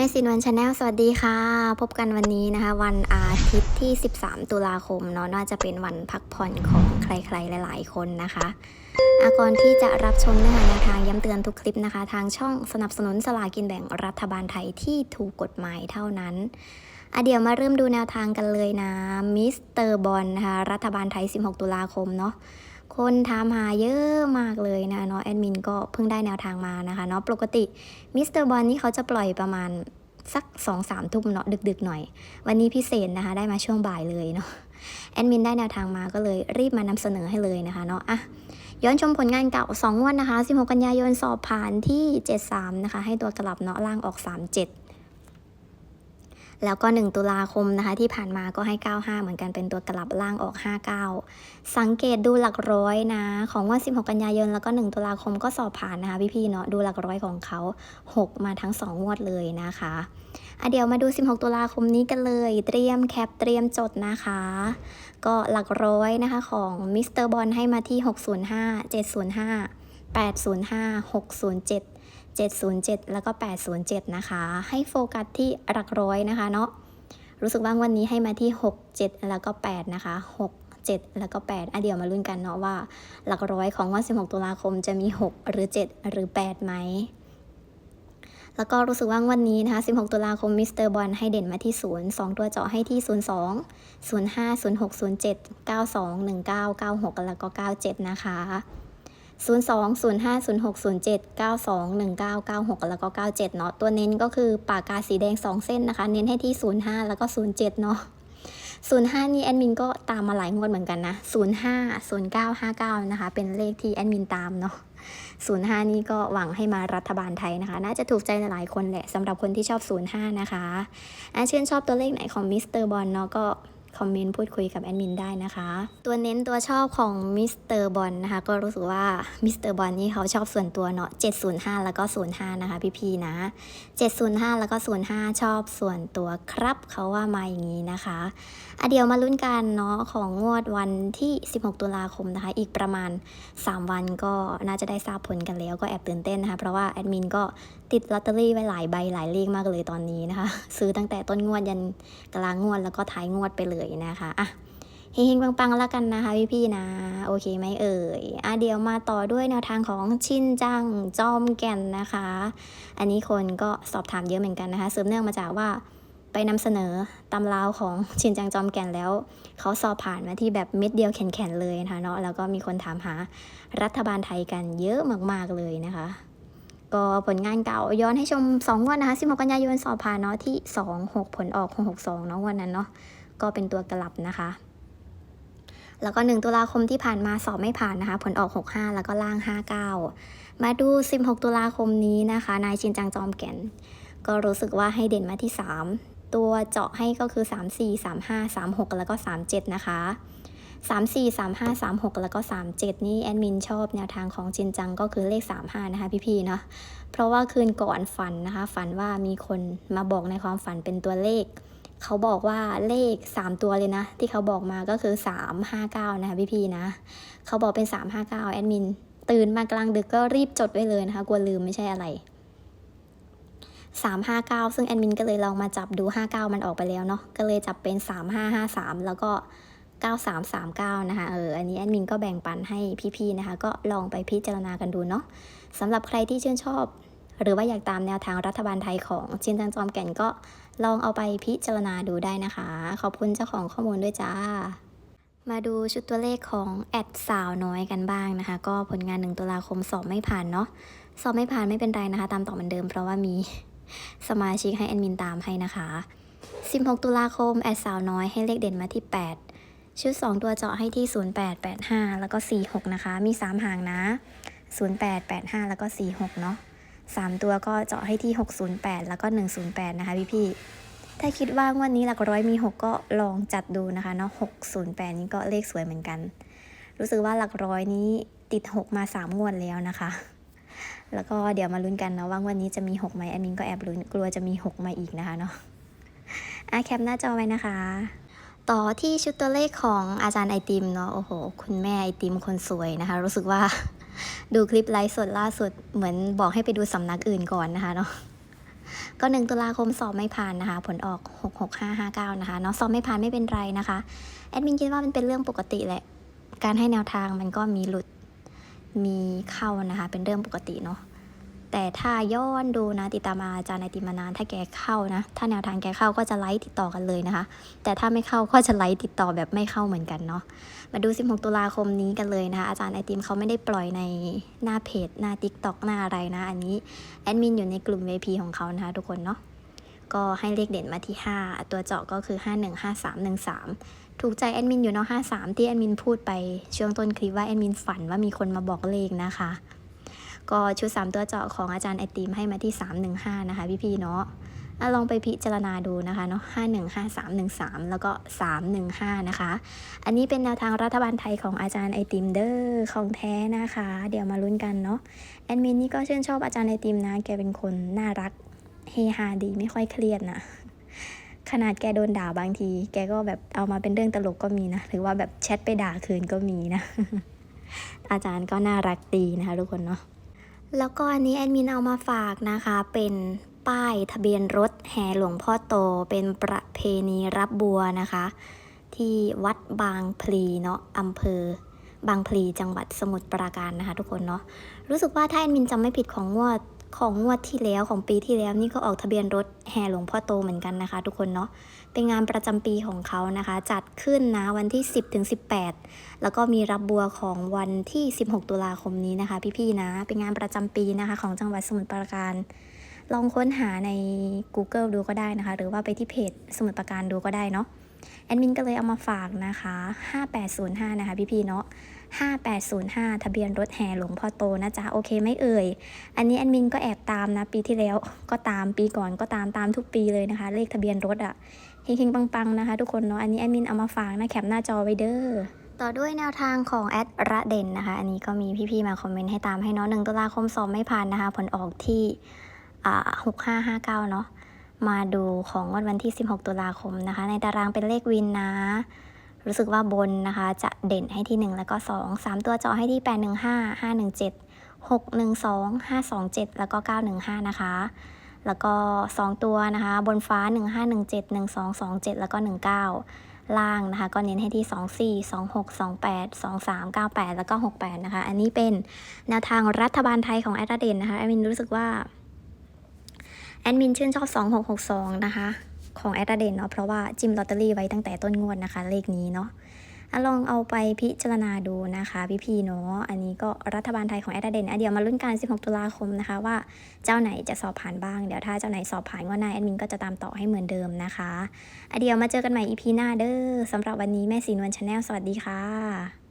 ม่สินวันชาแนลสวัสดีค่ะ พบกันวันนี้นะคะ วันอาทิตย์ที่ 13 ตุลาคมเนาะน่าจะเป็นวันพักผ่อนของใครๆหลายๆคนนะคะอาก่อนที่จะรับชมเนื้อหาแนวทางย้ำเตือนทุกคลิปนะคะ ทางช่องสนับสนุนสลากินแบ่งรัฐบาลไทยที่ถูกกฎหมายเท่านั้นอะเดี๋ยวมาเริ่มดูแนวทางกันเลยนะมิสเตอร์บอลนะคะรัฐบาลไทย 16 ตุลาคมเนาะ คนถามหาเยอะมากเลยนะเนาะแอดมินก็เพิ่งได้แนวทางมานะคะเนาะปกติมิสเตอร์บอลนี่เขาจะปล่อยประมาณสักสองสามทุ่มเนาะดึกๆหน่อย วันนี้พิเศษนะคะ ได้มาช่วงบ่ายเลยเนาะแอดมินได้แนวทางมาก็เลยรีบมานำเสนอให้เลยนะคะเนาะอะย้อนชมผลงานเก่า2งวันนะคะ 16 กันยายนสอบผ่านที่ 73 นะคะ ให้ตัวกลับเนาะล่างออก 37 แล้วก็ 1 ตุลาคมนะคะที่ผ่านมาก็ให้ 95 เหมือนกันเป็นตัวกลับล่างออก 59 สังเกตดูหลักร้อยนะ ของวัน 16 กันยายนแล้วก็ 1 ตุลาคมก็สอบผ่านนะคะพี่ๆเนาะดูหลักร้อยของเขา 6 มาทั้ง 2 งวดเลยนะคะอะเดี๋ยวมาดู 16 ตุลาคมนี้กันเลย เตรียมแคปเตรียมจดนะคะ ก็หลักร้อยนะคะของมิสเตอร์บอลให้มาที่ 605 705 805 607 707 แล้วก็ 807 นะคะ ให้โฟกัสที่หลักร้อยนะคะเนาะรู้สึกว่าวันนี้ให้มาที่ 6 7 แล้วก็ 8 นะคะ 6 7 แล้วก็ 8อะเดี๋ยวมาลุ้นกันเนาะว่า หลักร้อยของวัน 16 ตุลาคมจะมี 6 หรือ 7 หรือ 8 ไหม แล้วก็รู้สึกว่าวันนี้นะคะ 16 ตุลาคมมิสเตอร์บอลให้เด่นมาที่ 0 2 ตัวเจาะให้ที่ 02 05 06 07 92 19 96 แล้วก็ 97 นะคะ 02 05 06 07 92 19 96 แล้วก็ 97 เนาะ ตัวเน้นก็คือปากกาสีแดง 2 เส้นนะคะ เน้นให้ที่ 05 แล้วก็ 07 เนาะ 05 นี่แอดมินก็ตามมาหลายงวดเหมือนกันนะ 05 09 59 นะคะ เป็นเลขที่แอดมินตามเนาะ 05 นี่ก็หวังให้มารัฐบาลไทยนะคะ น่าจะถูกใจหลายคนแหละสำหรับคนที่ชอบ 05 นะคะ อาชื่นชอบตัวเลขไหนของมิสเตอร์บอลเนาะก็ คอมเมนต์พูดคุยกับแอดมินได้นะคะ ตัวเน้นตัวชอบของมิสเตอร์บอลนะคะ ก็รู้สึกว่ามิสเตอร์บอลนี่เขาชอบส่วนตัวเนาะ705 แล้วก็ 05 นะคะ พี่ๆนะ 705 แล้วก็ 05 ชอบส่วนตัวครับเขาว่ามาอย่างนี้นะคะอะเดี๋ยวมาลุ้นกันเนาะของงวดวันที่ 16 ตุลาคมนะคะ อีกประมาณ 3 วันก็น่าจะได้ทราบผลกันแล้วก็แอบตื่นเต้นนะคะ เพราะว่าแอดมินก็ ติดลอตเตอรี่ไว้หลายใบหลายเลขมากเลยตอนนี้นะคะ ซื้อตั้งแต่ต้นงวดยันกลางงวดแล้วก็ท้ายงวดไปเลยนะคะอะเฮงๆปังๆแล้วกันนะคะพี่ๆนะ โอเคไหมเอ่ยอะเดี๋ยวมาต่อด้วยแนวทางของชินจังจอมแก่นนะคะ อันนี้คนก็สอบถามเยอะเหมือนกันนะคะสืบเนื่องมาจากว่าไปนำเสนอตำราวของชินจังจอมแก่นแล้ว เขาสอบผ่านมาที่แบบเม็ดเดียวแข็งๆเลยนะคะเนาะแล้วก็มีคนถามหารัฐบาลไทยกันเยอะมากๆเลยนะคะ ก็ผลงานเก่าย้อนให้ชม 2 งวันนะคะ 16 กันยายนสอบผ่านเนาะที่ 2 6 ผลออก 662 เนาะวันนั้นเนาะก็เป็นตัวกลับนะคะ แล้วก็ 1 ตุลาคมที่ผ่านมาสอบไม่ผ่านนะคะ ผลออก 65 แล้วก็ล่าง 59 มาดู 16 ตุลาคมนี้นะคะ นายชินจังจอมแก่น ก็รู้สึกว่าให้เด่นมาที่ 3 ตัวเจาะให้ก็คือ 3 4 3 5 3 6 แล้วก็ 37 นะคะ 3 4 3 5 3 6 แล้วก็ 37 นี่แอดมินชอบแนวทางของจินจังก็คือเลข 35 นะคะพี่ๆเนาะเพราะว่าคืนก่อนฝันนะคะ ฝันว่ามีคนมาบอกในความฝันเป็นตัวเลข เขาบอกว่าเลข 3 ตัวเลยนะ ที่เขาบอกมาก็คือ 359 นะคะพี่ๆนะ เขาบอกเป็น 359 แอดมิน ตื่นมากลางดึกก็รีบจดไว้เลยนะคะกลัวลืมไม่ใช่อะไร359 ซึ่งแอดมินก็เลยลองมาจับดู 59 มันออกไปแล้วเนาะ ก็เลยจับเป็น 3553 แล้วก็ 9339 นะคะเอออันนี้แอดมินก็แบ่งปันให้พี่ๆนะคะ ก็ลองไปพิจารณากันดูเนาะสำหรับใครที่ชื่นชอบ หรือว่าอยากตามแนวทางรัฐบาลไทยของจินจังจอมแก่นก็ลองเอาไปพิจารณาดูได้นะคะ ขอบคุณเจ้าของข้อมูลด้วยจ้ามาดูชุดตัวเลขของแอดสาวน้อยกันบ้างนะคะ ก็ผลงาน1ตุลาคมสอบไม่ผ่านเนาะสอบไม่ผ่านไม่เป็นไรนะคะ ตามต่อเหมือนเดิม เพราะว่ามีสมาชิกให้แอดมินตามให้นะคะ 16 ตุลาคมแอดสาวน้อยให้เลขเด่นมาที่ 8 ชุด 2 ตัวเจาะให้ที่ 0885 แล้วก็ 46 นะคะ มี 3 หางนะ 0885 แล้วก็ 46 เนาะ3 ตัวก็เจาะให้ที่ 608 แล้วก็ 108 นะคะพี่ๆถ้าคิดว่างวันนี้หลักร้อยมี 6 ก็ลองจัดดูนะคะเนาะ608 นี่ก็เลขสวยเหมือนกัน รู้สึกว่าหลักร้อยนี้ติด 6 มา 3 งวดแล้วนะคะ แล้วก็เดี๋ยวมาลุ้นกันเนาะว่าวันนี้จะมี 6 ไหมแอดมินก็แอบลุ้นกลัวจะมี 6 มาอีกนะคะเนาะอะแคปหน้าจอไว้นะคะ ต่อที่ชุดตัวเลขของอาจารย์ไอติมเนาะโอ้โห คุณแม่ไอติมคนสวยนะคะ รู้สึกว่าดูคลิปไลฟ์สดล่าสุดเหมือนบอกให้ไปดูสำนักอื่นก่อนนะคะเนาะก็ 1 ตุลาคมสอบไม่ผ่านนะคะ ผลออก 66559 นะคะเนาะสอบไม่ผ่านไม่เป็นไรนะคะ แอดมินคิดว่ามันเป็นเรื่องปกติแหละ การให้แนวทางมันก็มีหลุดมีเข้านะคะ เป็นเรื่องปกติเนาะ แต่ถ้าย้อนดูนะติดตามอาจารย์ไอติมมานานถ้าแกเข้านะ ถ้าแนวทางแกเข้าก็จะไลฟ์ติดต่อกันเลยนะคะ แต่ถ้าไม่เข้าก็จะไลฟ์ติดต่อแบบไม่เข้าเหมือนกันเนาะมาดู 16 ตุลาคมนี้กันเลยนะคะอาจารย์ไอติมเขาไม่ได้ปล่อยในหน้าเพจหน้า TikTok หน้าอะไรนะ อันนี้แอดมินอยู่ในกลุ่ม VP ของเขานะคะทุกคนเนาะก็ให้เลขเด่นมาที่ 5 ตัวเจาะก็คือ 515313 ถูกใจแอดมินอยู่เนาะ53 ที่แอดมินพูดไปช่วงต้นคลิปว่าแอดมินฝันว่ามีคนมาบอกเลขนะคะ ก็ชุด 3 ตัวเจาะของอาจารย์ไอติมให้มาที่ 315 นะคะพี่ๆเนาะอะลองไปพิจารณาดูนะคะเนาะ515313แล้วก็315นะคะ อันนี้เป็นแนวทางรัฐบาลไทยของอาจารย์ไอติมเดอร์ของแท้นะคะ เดี๋ยวมาลุ้นกันเนาะ แอดมินนี่ก็ชื่นชอบอาจารย์ไอติมนะ แกเป็นคนน่ารัก เฮฮาดีไม่ค่อยเครียดนะ ขนาดแกโดนด่าบางที แกก็แบบเอามาเป็นเรื่องตลกก็มีนะ หรือว่าแบบแชทไปด่าคืนก็มีนะ อาจารย์ก็น่ารักดีนะคะทุกคนเนาะ แล้วก็อันนี้แอดมินเอามาฝากนะคะ เป็นป้ายทะเบียนรถแห่หลวงพ่อโต เป็นประเพณีรับบัวนะคะ ที่วัดบางพลีเนาะอำเภอบางพลีจังหวัดสมุทรปราการนะคะ ทุกคนเนาะรู้สึกว่าถ้าแอดมินจำไม่ผิดของงวด ของงวดที่แล้วของปีที่แล้วนี่ก็ออกทะเบียนรถแห่หลวงพ่อโตเหมือนกันนะคะ ทุกคนเนาะเป็นงานประจำปีของเขานะคะ จัดขึ้นนะวันที่ 10ถึง18 แล้วก็มีรับบัวของวันที่ 16 ตุลาคมนี้นะคะ พี่ๆนะ เป็นงานประจำปีนะคะ ของจังหวัดสมุทรปราการ ลองค้นหาใน Google ดูก็ได้นะคะ หรือว่าไปที่เพจสมุทรปราการดูก็ได้เนาะ แอดมินก็เลยเอามาฝากนะคะ 5805 นะคะพี่ๆเนาะ5805 ทะเบียนรถแห่หลวงพ่อโตนะจ๊ะ โอเคไม่เอ่ย อันนี้แอดมินก็แอบตามนะ ปีที่แล้วก็ตามปีก่อนก็ตามตามทุกปีเลยนะคะ เลขทะเบียนรถอะเฮงๆ ปังๆ นะคะทุกคนเนาะ อันนี้แอดมินเอามาฝากนะแคปหน้าจอไว้เด้อต่อด้วยแนวทางของแอดระเด่นนะคะ อันนี้ก็มีพี่ๆมาคอมเมนต์ให้ตามให้เนาะ1ตุลาคมสอบไม่ผ่านนะคะ ผลออกที่อ่า6559เนาะ มาดูของงวดวันที่ 16 ตุลาคมนะคะ ในตารางเป็นเลขวินนะ รู้สึกว่าบนนะคะ จะเด่นให้ที่ 1 แล้วก็ 2 3 ตัวเจาะให้ที่ 815 517 612 527 แล้วก็ 915 นะคะ แล้วก็ 2 ตัวนะคะ บนฟ้า 1517 1227 แล้วก็ 19 ล่างนะคะ ก็เน้นให้ที่ 24 26 28 23 98 แล้วก็ 68 นะคะ อันนี้เป็นแนวทางรัฐบาลไทยของแอดเดนนะคะแอดมินรู้สึกว่า แอดมินชื่นชอบ 2662 นะคะ ของแอดเดนเนาะเพราะว่าจิมลอตเตอรี่ไว้ตั้งแต่ต้นงวดนะคะ เลขนี้เนาะลองเอาไปพิจารณาดูนะคะพี่ๆเนาะอันนี้ก็รัฐบาลไทยของแอดเดนอะเดี๋ยวมาลุ้นกัน16 ตุลาคมนะคะ ว่าเจ้าไหนจะสอบผ่านบ้าง เดี๋ยวถ้าเจ้าไหนสอบผ่านงวดหน้าแอดมินก็จะตามต่อให้เหมือนเดิมนะคะอะเดี๋ยวมาเจอกันใหม่ EP หน้าเด้อสำหรับวันนี้แม่สีนวลชาแนลสวัสดีค่ะ